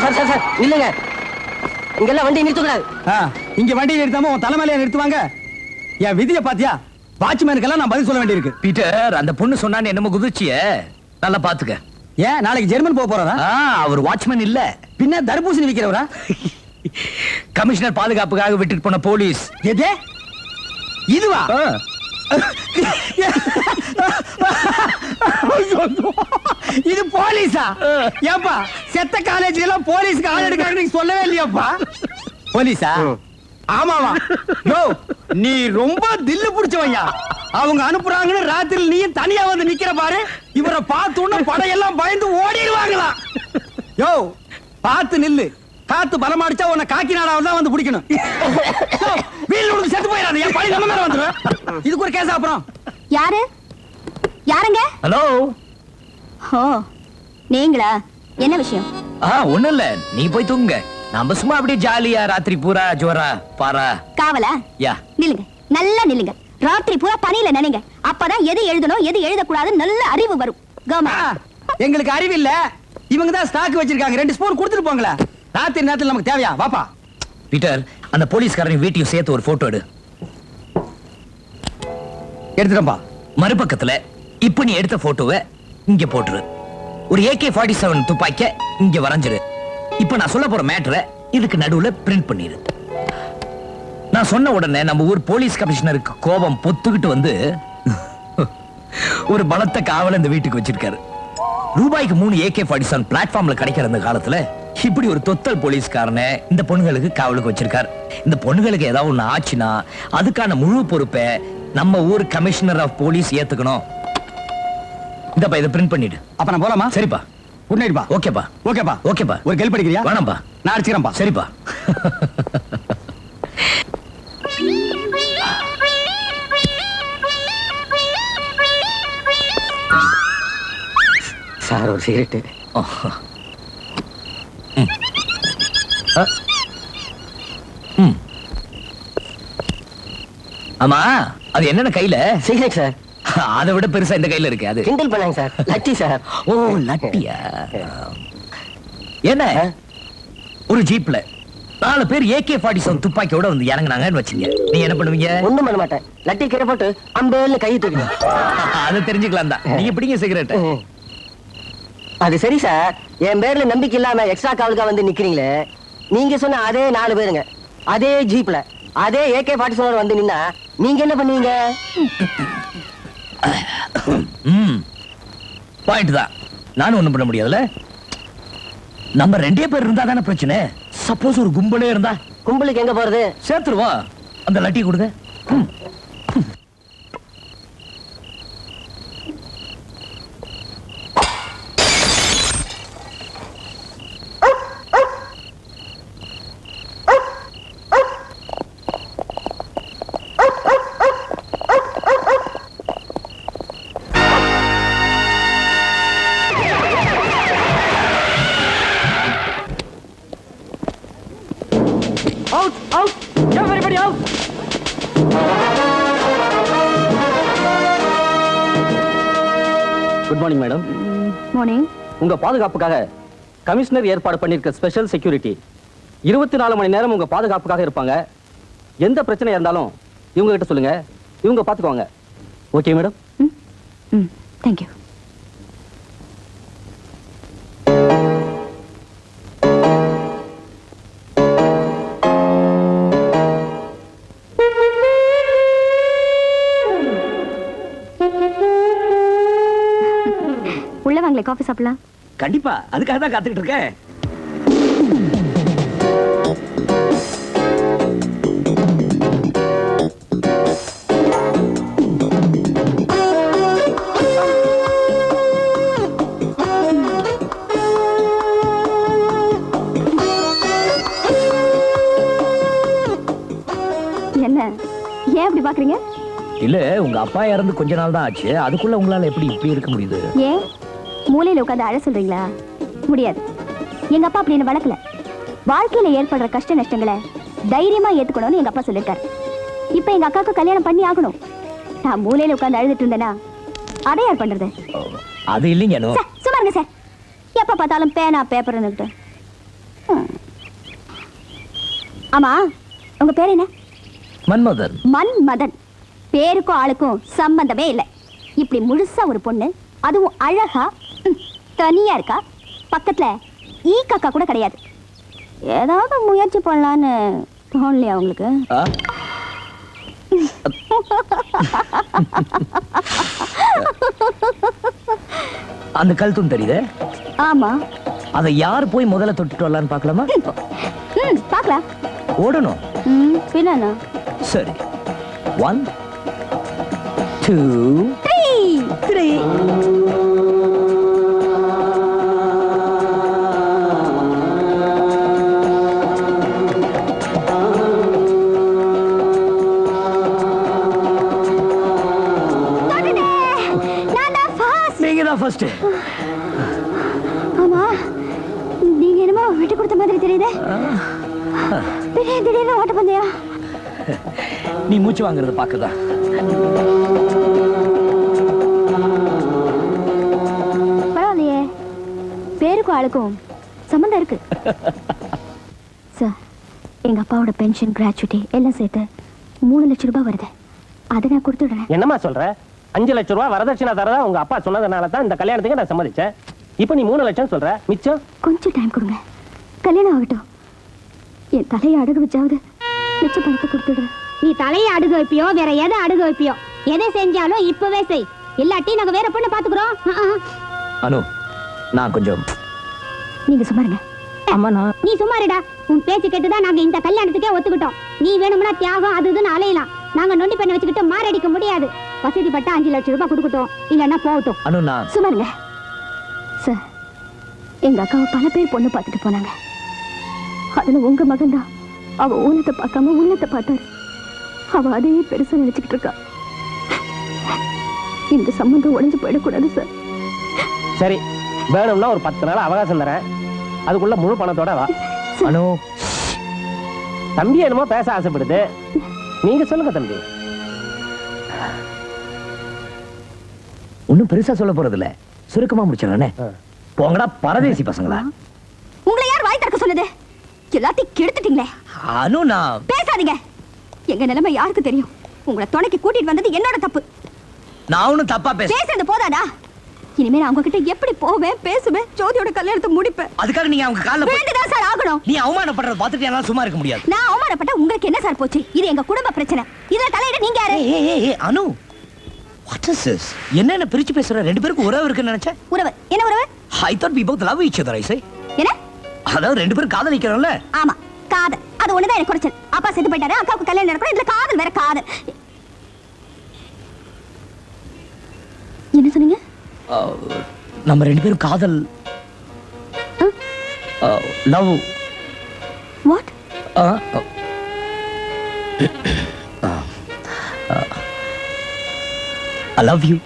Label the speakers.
Speaker 1: Sir sir sir இல்லைங்க இங்கெல்லாம் வண்டி நிறுத்தக்கூடாது.
Speaker 2: ஆ, இங்க வண்டி நிறுத்தாம உன் தலைமையில நிறுத்துவாங்க? என் விதியை பாத்தியா? வாட்ச்மேனுக்கெல்லாம் நான் பதில் சொல்ல வேண்டியிருக்கு.
Speaker 3: பீட்டர் அந்த பொண்ணு சொன்னான்னு என்னமோ குதிச்சிய நல்லா பாத்துக்க.
Speaker 2: ஏன் நாளைக்கு ஜெர்மன் போக போறாரா?
Speaker 3: ஆ, அவர் வாட்ச்மேன் இல்ல.
Speaker 2: பின்ன தர்பூசணி விக்கிறவரா?
Speaker 3: கமிஷனர் பாதுகாப்புக்காக விட்டுட்டு போன போலீஸ்.
Speaker 2: எது? இதுவா?
Speaker 3: ஆ.
Speaker 2: இது போலீஸா? ஏப்பா செத்த காலேஜ்ல எல்லாம் போலீஸ்க்கு ஆள் எடுக்கிறாங்க நீங்க சொல்லவே இல்லையாப்பா? போலீஸா? ஆமாவா? யோ நீ ரொம்ப தில்லு புடிச்சவங்க அவங்க அனுப்புறாங்கன்னு ராத்திரி நீ தனியா வந்து நிக்கிற பாரு. இவரை பார்த்த உடனே படையெல்லாம் பயந்து ஓடிடுவாங்களா. யோ பார்த்து நில்லு. காத்து பலமாடிச்சா உன்னை காக்கி நாடாவில் தான் வந்து பிடிக்கணும். வீல் உனக்கு செத்து போயிடாது. என் பழி நம்ம மேல வந்துடும் இதுக்கு ஒரு கேஸ் அப்புறம்.
Speaker 4: யாரு? யாருங்க?
Speaker 3: ஹலோ?
Speaker 4: ஓ நீங்களா? என்ன விஷயம்?
Speaker 3: ஆ ஒண்ணும் இல்ல. நீ போய் தூங்குங்க. நம்ம சும்மா அப்படியே ஜாலியா ராத்திரி பூரா ஜோரா பாரா.
Speaker 4: காவலா?
Speaker 3: யா.
Speaker 4: நில்லுங்க. நல்லா நில்லுங்க. ராத்திரி பூரா பணியில நினைங்க அப்பதான் எது எழுதணும் எது எழுதக்கூடாதுன்னு நல்ல அறிவு வரும். கவர்மெண்ட்.
Speaker 2: எங்களுக்கு அறிவு இல்ல. இவங்க தான் ஸ்டாக் வச்சிருக்காங்க. ரெண்டு ஸ்பூன் கொடுத்துட்டு போங்களேன். ராத்திரி நேரத்துல நமக்கு தேவையா? வாப்பா.
Speaker 3: பீட்டர் அந்த போலீஸ்காரன் வீட்டையும் சேர்த்து ஒரு போட்டோ எடு.
Speaker 2: எடுத்துட்டோம்பா
Speaker 3: மறுபக்கத்துல இப்ப நீ எடுத்த போட்டோவை இங்க போட்டுரு. ஒரு ஏகே ஃபார்ட்டி செவன் துப்பாக்கிய இங்க வரைஞ்சிரு. இப்ப நான் சொல்ல போற மேட்டரை இதுக்கு நடுவுல பிரிண்ட் பண்ணிரு. நான் சொன்ன உடனே நம்ம ஊர் போலீஸ் கமிஷனருக்கு கோபம் பொத்துக்கிட்டு வந்து ஒரு பலத்த காவல இந்த வீட்டுக்கு வச்சிருக்காரு. ரூபாய்க்கு மூணு ஏகே ஃபார்ட்டி செவன் பிளாட்ஃபார்ம்ல கிடைக்கிற இந்த காலத்துல இப்படி ஒரு தொத்தல் போலீஸ்காரனை இந்த பொண்ணுங்களுக்கு காவலுக்கு வச்சிருக்காரு. இந்த பொண்ணுங்களுக்கு ஏதாவது ஒண்ணு ஆச்சுன்னா அதுக்கான முழு பொறுப்பை நம்ம ஊர் கமிஷனர் ஆஃப் போலீஸ் ஏத்துக்கணும். இந்தப்பா இதை பிரிண்ட் பண்ணிடு.
Speaker 2: அப்ப நான் போலாமா?
Speaker 3: சரிப்பா.
Speaker 2: குட் நைட் பா.
Speaker 3: ஓகேப்பா.
Speaker 2: ஓகேப்பா.
Speaker 3: ஓகேப்பா.
Speaker 2: ஒரு கெல்ப் அடிக்கிறியா
Speaker 3: வேணாம்பா.
Speaker 2: நான் அடிச்சுக்கிறேன்பா.
Speaker 3: சரிப்பா.
Speaker 1: சார் ஒரு சிகரெட்டு.
Speaker 3: ஆமா அது என்னென்ன கையில?
Speaker 1: சிகரெட் சார்
Speaker 3: அதை விட பெருசா இந்த கையில இருக்கு அது.
Speaker 1: கிண்டல் பண்ணாங்க சார் லட்டி சார்
Speaker 3: ஓ லட்டியா என்ன? ஒரு ஜீப்ல நாலு பேர் ஏகே ஃபார்ட்டி செவன் துப்பாக்கியோட வந்து இறங்குனாங்கன்னு வச்சுங்க. நீ என்ன பண்ணுவீங்க?
Speaker 1: ஒண்ணும் பண்ண மாட்டேன். லட்டி கீழே போட்டு அம்பேல்னு கை தூக்கிடுவேன்.
Speaker 3: அதை தெரிஞ்சுக்கலாம் தான். நீங்க பிடிங்க சிகரெட்.
Speaker 1: அது சரி சார் என் பேர்ல நம்பிக்கை இல்லாம எக்ஸ்ட்ரா காவலுக்கா வந்து நிக்கிறீங்களே. நீங்க சொன்ன அதே நாலு பேருங்க. அதே ஜீப்ல அதே ஏகே ஃபார்ட்டி செவன் வந்து நின்னா நீங்க என்ன பண்ணுவீங்க?
Speaker 3: பாயிண்ட் தான். நானும் ஒண்ணும் பண்ண முடியாதுல்ல? நம்ம ரெண்டே பேர் இருந்தா தானே பிரச்சனை? சப்போஸ் ஒரு கும்பலே இருந்தா?
Speaker 1: கும்பலுக்கு எங்க போறது?
Speaker 3: சேர்த்துருவா. அந்த லட்டி கொடுங்க.
Speaker 5: குட் மார்னிங் மேடம்
Speaker 4: மார்னிங்
Speaker 5: உங்க பாதுகாப்புக்காக கமிஷனர் ஏற்பாடு பண்ணிருக்க ஸ்பெஷல் செக்யூரிட்டி இருபத்தி நாலு மணி நேரம் உங்க பாதுகாப்புக்காக இருப்பாங்க. எந்த பிரச்சனை இருந்தாலும் இவங்க கிட்ட சொல்லுங்க. இவங்க பாத்துக்குவாங்க. ஓகே மேடம்
Speaker 4: ம் தேங்க்யூ வாங்களே காஃபி சாப்பிடலாம்.
Speaker 3: கண்டிப்பா. அதுக்காக தான் காத்துக்கிட்டு இருக்கேன்.
Speaker 4: என்ன? ஏன் இப்படி பாக்குறீங்க?
Speaker 3: இல்ல உங்க அப்பா இறந்து கொஞ்ச நாள் தான் ஆச்சு. அதுக்குள்ள உங்களால எப்படி இப்படி இருக்க முடியுது?
Speaker 4: ஏன்? மூலையில உட்காந்து அழ சொல்றீங்களா? முடியாது. எங்க அப்பா அப்படி என்ன வளர்க்கல. வாழ்க்கையில ஏற்படுற கஷ்ட நஷ்டங்களை தைரியமா ஏத்துக்கணும்னு எங்க அப்பா சொல்லிருக்காரு. இப்ப எங்க அக்காவுக்கு கல்யாணம் பண்ணி ஆகணும். நான் மூலையில உட்காந்து அழுதுட்டு இருந்தேனா அதை யார் பண்றது?
Speaker 3: அது இல்லைங்க
Speaker 4: சும்மா இருங்க சார். எப்ப பார்த்தாலும் பேனா பேப்பர் ஆமா உங்க பேர் என்ன?
Speaker 3: மன்மதன்.
Speaker 4: மன்மதன். பேருக்கும் ஆளுக்கும் சம்பந்தமே இல்லை. இப்படி முழுசா ஒரு பொண்ணு அதுவும் அழகா தனியா இருக்கா? பக்கத்துல ஈ காக்கா கூட கிடையாது. ஏதாவது முயற்சி பண்ணலான்னு தோணலையா உங்களுக்கு?
Speaker 3: அந்த கழுத்தும் தெரியுதே?
Speaker 4: ஆமா.
Speaker 3: அதை யார் போய் முதல்ல தொட்டுட்டு வரலான்னு பார்க்கலாமா?
Speaker 4: ம். பார்க்கலாம்.
Speaker 3: ஓடணும்.
Speaker 4: ம் பின்ன
Speaker 3: சரி. One two
Speaker 4: three
Speaker 3: three
Speaker 4: first ஆமா நீங்க என்னமோ விட்டு கொடுத்த மாதிரி தெரியுதே. திடீர் திடீர்னு ஓட்ட பந்தயா
Speaker 3: நீ மூச்சு வாங்குறத பார்க்கதான்
Speaker 4: பரவாயில்லையே. பேருக்கும் ஆளுக்கும் சம்மந்தம் இருக்கு. சார் எங்க அப்பாவோட பென்ஷன் கிராச்சுவிட்டி எல்லாம் சேர்த்து மூணு லட்சம் ரூபாய் வருது. அதை நான் கொடுத்துடுறேன்.
Speaker 6: என்னம்மா சொல்ற? அஞ்சு லட்சம் ரூபாய் வரதட்சணை தரதா உங்க அப்பா சொன்னதுனால தான் இந்த கல்யாணத்துக்கு நான் சம்மதிச்சேன். இப்போ நீ மூணு லட்சம் சொல்ற. மிச்சம்?
Speaker 4: கொஞ்சம் டைம் கொடுங்க. கல்யாணம் ஆகட்டும். என் தலையை அடகு வச்சாவது மிச்ச பணத்தை கொடுத்துடுறேன்
Speaker 7: நீ தலையை அடுக வைப்பியோ வேற எதை அடுக வைப்பியோ? எதை செஞ்சாலும் இப்பவே செய். இல்லாட்டி நாங்க வேற பொண்ணு பாத்துக்கிறோம்.
Speaker 3: அனு நான் கொஞ்சம்
Speaker 4: நீங்க
Speaker 3: நான்
Speaker 7: நீ சும்மா இருடா. உன் பேச்சு கேட்டுதான் நாங்க இந்த கல்யாணத்துக்கே ஒத்துக்கிட்டோம். நீ வேணும்னா தியாகம் அது இதுன்னு அலையலாம். நாங்க நொண்டி பண்ண வச்சுக்கிட்டு மாரடிக்க முடியாது. வசதி பட்டா அஞ்சு லட்சம் ரூபாய் கொடுக்கட்டும். இல்லன்னா போகட்டும்.
Speaker 3: அனு நான்
Speaker 4: சும்மாருங்க சார் எங்க அக்காவை பல பேர் பொண்ணு பார்த்துட்டு போனாங்க. அதுல உங்க மகன் தான் அவ ஊனத்தை பார்க்காம உள்ளத்தை பார்த்தாரு. அவ அதையே பெருசா நினைச்சுக்கிட்டு இருக்கா. இந்த சம்பந்தம் உடைஞ்சு போயிடக்கூடாது சார்.
Speaker 6: சரி வேணும்னா ஒரு பத்து நாள் அவகாசம் தரேன். அதுக்குள்ள முழு பணத்தோட வா.
Speaker 3: அனு
Speaker 6: தம்பி என்னமோ பேச ஆசைப்படுது. நீங்க சொல்லுங்க தம்பி.
Speaker 3: ஒன்னும் பெருசா சொல்ல போறது இல்ல சுருக்கமா முடிச்சிடறேனே. போங்கடா பரதேசி பசங்களா.
Speaker 4: உங்களை யார் வாய் திறக்க சொன்னது? எல்லாத்தையும் கெடுத்துட்டீங்களே.
Speaker 3: அனு நான்.
Speaker 4: பேசாதீங்க. எங்க நிலைமை யாருக்கு தெரியும்? உங்களை துணைக்கு கூட்டிட்டு வந்தது என்னோட தப்பு.
Speaker 3: நான் ஒன்னும் தப்பா பேச
Speaker 4: பேசுறது போதாதா? இனிமே நான் உங்ககிட்ட எப்படி போவேன் பேசுவேன் ஜோதியோட கல்யாணத்தை முடிப்பேன்.
Speaker 3: அதுக்காக நீங்க அவங்க கால்ல போய்
Speaker 4: வேண்டிதான் சார் ஆகணும்.
Speaker 3: நீ அவமானப்படுறத பார்த்துட்டு என்னால சும்மா இருக்க முடியாது.
Speaker 4: நான் அவமானப்பட்ட உங்களுக்கு என்ன சார் போச்சு? இது எங்க குடும்ப பிரச்சனை. இதுல தலையிட நீங்க யாரு?
Speaker 3: ஏய், ஏய், ஏய், ஏய், அனு. வாட் இஸ் திஸ் என்ன என்ன பிரிச்சு பேசுற? ரெண்டு பேருக்கு உறவு இருக்குன்னு நினைச்சேன்
Speaker 4: உறவு. என்ன உறவு?
Speaker 3: I thought we both love each other I say.
Speaker 4: என்ன?
Speaker 3: அதாவது ரெண்டு பேரும் காதலிக்கிறோம்ல?
Speaker 4: ஆமா. காதல். அது ஒண்ணுதான் எனக்கு குறைச்சல். அப்பா செத்து போயிட்டாரு அக்காவுக்கு கல்யாணம் நடக்கணும் இதுல காதல் வேற காதல். என்ன சொன்னீங்க?
Speaker 3: நம்ம ரெண்டு பேரும் காதல். Love
Speaker 4: what
Speaker 3: I love you